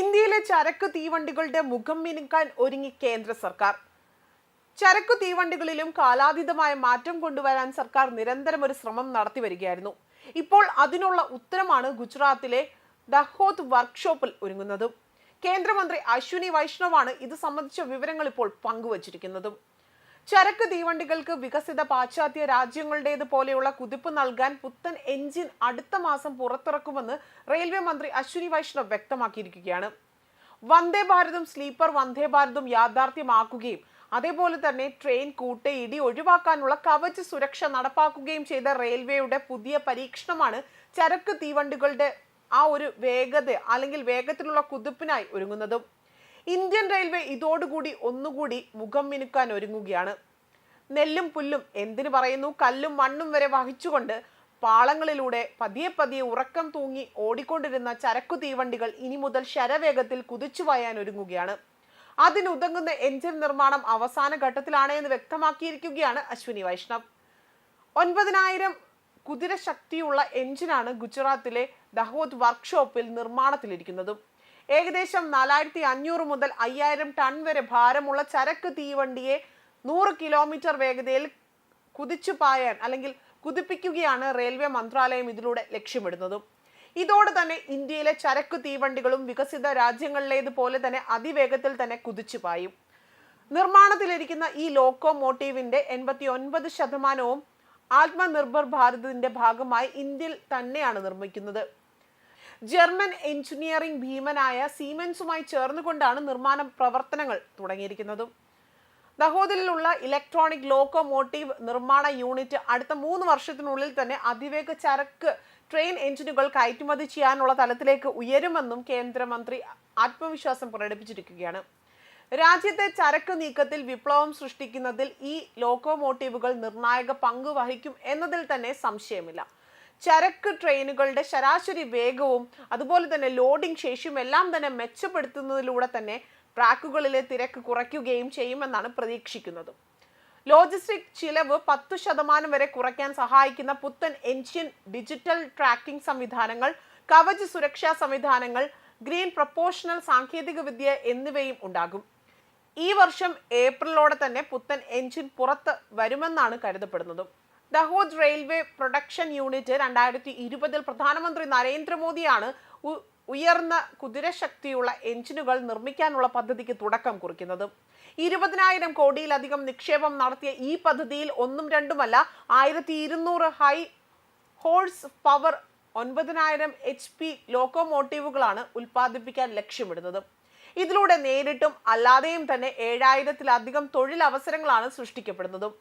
ഇന്ത്യയിലെ ചരക്ക് തീവണ്ടികളുടെ മുഖം മിനുക്കാൻ ഒരുങ്ങി കേന്ദ്ര സർക്കാർ. ചരക്കു തീവണ്ടികളിലും കാലാതീതമായ മാറ്റം കൊണ്ടുവരാൻ സർക്കാർ നിരന്തരം ഒരു ശ്രമം നടത്തി വരികയായിരുന്നു. ഇപ്പോൾ അതിനുള്ള ഉത്തരമാണ് ഗുജറാത്തിലെ ദഹോദ് വർക്ക്ഷോപ്പിൽ ഒരുങ്ങുന്നത്. കേന്ദ്രമന്ത്രി അശ്വിനി വൈഷ്ണവാണ് ഇത് സംബന്ധിച്ച വിവരങ്ങൾ ഇപ്പോൾ പങ്കുവച്ചിരിക്കുന്നതും. ചരക്ക് തീവണ്ടികൾക്ക് വികസിത പാശ്ചാത്യ രാജ്യങ്ങളുടേത് പോലെയുള്ള കുതിപ്പ് നൽകാൻ പുത്തൻ എഞ്ചിൻ അടുത്ത മാസം പുറത്തിറക്കുമെന്ന് റെയിൽവേ മന്ത്രി അശ്വിനി വൈഷ്ണവ് വ്യക്തമാക്കിയിരിക്കുകയാണ്. വന്ദേ ഭാരതും സ്ലീപ്പർ വന്ദേ ഭാരതും യാഥാർത്ഥ്യമാക്കുകയും അതേപോലെ തന്നെ ട്രെയിൻ കൂട്ടയിടി ഒഴിവാക്കാനുള്ള കവച് സുരക്ഷ നടപ്പാക്കുകയും ചെയ്ത റെയിൽവേയുടെ പുതിയ പരീക്ഷണമാണ് ചരക്ക് തീവണ്ടികളുടെ ആ ഒരു വേഗത അല്ലെങ്കിൽ വേഗത്തിലുള്ള കുതിപ്പിനായി ഒരുങ്ങുന്നതും. ഇന്ത്യൻ റെയിൽവേ ഇതോടുകൂടി ഒന്നുകൂടി മുഖം മിനുക്കാൻ ഒരുങ്ങുകയാണ്. നെല്ലും പുല്ലും എന്തിനു പറയുന്നു? കല്ലും മണ്ണും വരെ വഹിച്ചുകൊണ്ട് പാളങ്ങളിലൂടെ പതിയെ പതിയെ ഉറക്കം തൂങ്ങി ഓടിക്കൊണ്ടിരുന്ന ചരക്കു തീവണ്ടികൾ ഇനി മുതൽ ശരവേഗത്തിൽ കുതിച്ചു വായാൻ ഒരുങ്ങുകയാണ്. അതിനുതങ്ങുന്ന എഞ്ചിൻ നിർമ്മാണം അവസാന ഘട്ടത്തിലാണ് എന്ന് വ്യക്തമാക്കിയിരിക്കുകയാണ് അശ്വിനി വൈഷ്ണവ്. ഒൻപതിനായിരം കുതിരശക്തിയുള്ള എഞ്ചിനാണ് ഗുജറാത്തിലെ ദഹോദ് വർക്ക്ഷോപ്പിൽ നിർമ്മാണത്തിലിരിക്കുന്നതും. ഏകദേശം നാലായിരത്തി അഞ്ഞൂറ് മുതൽ അയ്യായിരം ടൺ വരെ ഭാരമുള്ള ചരക്ക് തീവണ്ടിയെ നൂറ് കിലോമീറ്റർ വേഗതയിൽ കുതിച്ചു പായാൻ അല്ലെങ്കിൽ കുതിപ്പിക്കുകയാണ് റെയിൽവേ മന്ത്രാലയം ഇതിലൂടെ ലക്ഷ്യമിടുന്നതും. ഇതോടെ തന്നെ ഇന്ത്യയിലെ ചരക്ക് തീവണ്ടികളും വികസിത രാജ്യങ്ങളിലേതുപോലെ തന്നെ അതിവേഗത്തിൽ തന്നെ കുതിച്ചു പായും. നിർമ്മാണത്തിലിരിക്കുന്ന ഈ ലോക്കോമോട്ടീവിന്റെ എൺപത്തി ഒൻപത് ശതമാനവും ആത്മനിർഭർ ഭാരതിന്റെ ഭാഗമായി ഇന്ത്യയിൽ തന്നെയാണ് നിർമ്മിക്കുന്നത്. ജർമ്മൻ എഞ്ചിനീയറിംഗ് ഭീമനായ സീമെൻസുമായി ചേർന്നുകൊണ്ടാണ് നിർമ്മാണ പ്രവർത്തനങ്ങൾ തുടങ്ങിയിരിക്കുന്നതും. ദഹോദിലുള്ള ഇലക്ട്രോണിക് ലോക്കോമോട്ടീവ് നിർമ്മാണ യൂണിറ്റ് അടുത്ത മൂന്ന് വർഷത്തിനുള്ളിൽ തന്നെ അതിവേഗ ചരക്ക് ട്രെയിൻ എഞ്ചിനുകൾ കയറ്റുമതി ചെയ്യാനുള്ള തലത്തിലേക്ക് ഉയരുമെന്നും കേന്ദ്രമന്ത്രി ആത്മവിശ്വാസം പ്രകടിപ്പിച്ചിരിക്കുകയാണ്. രാജ്യത്തെ ചരക്ക് നീക്കത്തിൽ വിപ്ലവം സൃഷ്ടിക്കുന്നതിൽ ഈ ലോക്കോമോട്ടീവുകൾ നിർണായക പങ്ക് വഹിക്കും എന്നതിൽ തന്നെ സംശയമില്ല. ചരക്ക് ട്രെയിനുകളുടെ ശരാശരി വേഗവും അതുപോലെ തന്നെ ലോഡിംഗ് ശേഷിയും എല്ലാം തന്നെ മെച്ചപ്പെടുത്തുന്നതിലൂടെ തന്നെ ട്രാക്കുകളിലെ തിരക്ക് കുറയ്ക്കുകയും ചെയ്യുമെന്നാണ് പ്രതീക്ഷിക്കുന്നത്. ലോജിസ്റ്റിക് ചിലവ് പത്ത് ശതമാനം വരെ കുറയ്ക്കാൻ സഹായിക്കുന്ന പുത്തൻ എൻജിൻ ഡിജിറ്റൽ ട്രാക്കിംഗ് സംവിധാനങ്ങൾ കവച് സുരക്ഷാ സംവിധാനങ്ങൾ ഗ്രീൻ പ്രപ്പോഷണൽ സാങ്കേതികവിദ്യ എന്നിവയും ഉണ്ടാകും. ഈ വർഷം ഏപ്രിലോടെ തന്നെ പുത്തൻ എൻജിൻ പുറത്ത് വരുമെന്നാണ് കരുതപ്പെടുന്നതും. ദഹോദ് റെയിൽവേ പ്രൊഡക്ഷൻ യൂണിറ്റ് രണ്ടായിരത്തി ഇരുപതിൽ പ്രധാനമന്ത്രി നരേന്ദ്രമോദിയാണ് ഉയർന്ന കുതിരശക്തിയുള്ള എഞ്ചിനുകൾ നിർമ്മിക്കാനുള്ള പദ്ധതിക്ക് തുടക്കം കുറിക്കുന്നത്. ഇരുപതിനായിരം കോടിയിലധികം നിക്ഷേപം നടത്തിയ ഈ പദ്ധതിയിൽ ഒന്നും രണ്ടുമല്ല ആയിരത്തി ഇരുന്നൂറ് ഹൈ ഹോഴ്സ് പവർ ഒൻപതിനായിരം എച്ച് പി ലോക്കോമോട്ടീവുകളാണ് ഉൽപ്പാദിപ്പിക്കാൻ ലക്ഷ്യമിടുന്നത്. ഇതിലൂടെ നേരിട്ടും അല്ലാതെയും തന്നെ ഏഴായിരത്തിലധികം തൊഴിലവസരങ്ങളാണ് സൃഷ്ടിക്കപ്പെടുന്നതും.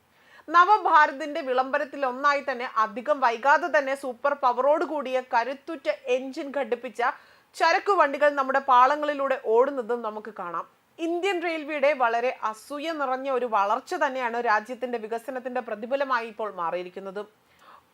നവഭാരതിന്റെ വിളംബരത്തിൽ ഒന്നായി തന്നെ അധികം വൈകാതെ തന്നെ സൂപ്പർ പവറോട് കൂടിയ കരുത്തുറ്റ എഞ്ചിൻ ഘടിപ്പിച്ച ചരക്കു വണ്ടികൾ നമ്മുടെ പാളങ്ങളിലൂടെ ഓടുന്നതും നമുക്ക് കാണാം. ഇന്ത്യൻ റെയിൽവേയുടെ വളരെ അസൂയ നിറഞ്ഞ ഒരു വളർച്ച തന്നെയാണ് രാജ്യത്തിന്റെ വികസനത്തിന്റെ പ്രതിഫലമായി ഇപ്പോൾ മാറിയിരിക്കുന്നത്.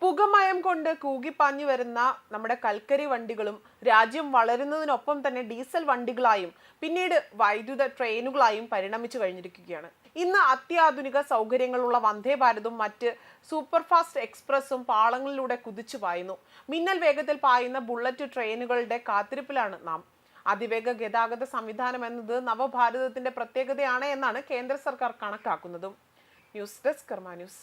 പുകമയം കൊണ്ട് കൂകിപ്പാഞ്ഞു വരുന്ന നമ്മുടെ കൽക്കരി വണ്ടികളും രാജ്യം വളരുന്നതിനൊപ്പം തന്നെ ഡീസൽ വണ്ടികളായും പിന്നീട് വൈദ്യുത ട്രെയിനുകളായും പരിണമിച്ചു കഴിഞ്ഞിരിക്കുകയാണ്. ഇന്ന് അത്യാധുനിക സൗകര്യങ്ങളുള്ള വന്ദേ ഭാരതും മറ്റ് സൂപ്പർ ഫാസ്റ്റ് എക്സ്പ്രസും പാളങ്ങളിലൂടെ കുതിച്ചു പായുന്നു. മിന്നൽ വേഗത്തിൽ പായുന്ന ബുള്ളറ്റ് ട്രെയിനുകളുടെ കാത്തിരിപ്പിലാണ് നാം. അതിവേഗ ഗതാഗത സംവിധാനം എന്നത് നവഭാരതത്തിന്റെ പ്രത്യേകതയാണ് എന്നാണ് കേന്ദ്ര സർക്കാർ കണക്കാക്കുന്നതും. News desk Karma news.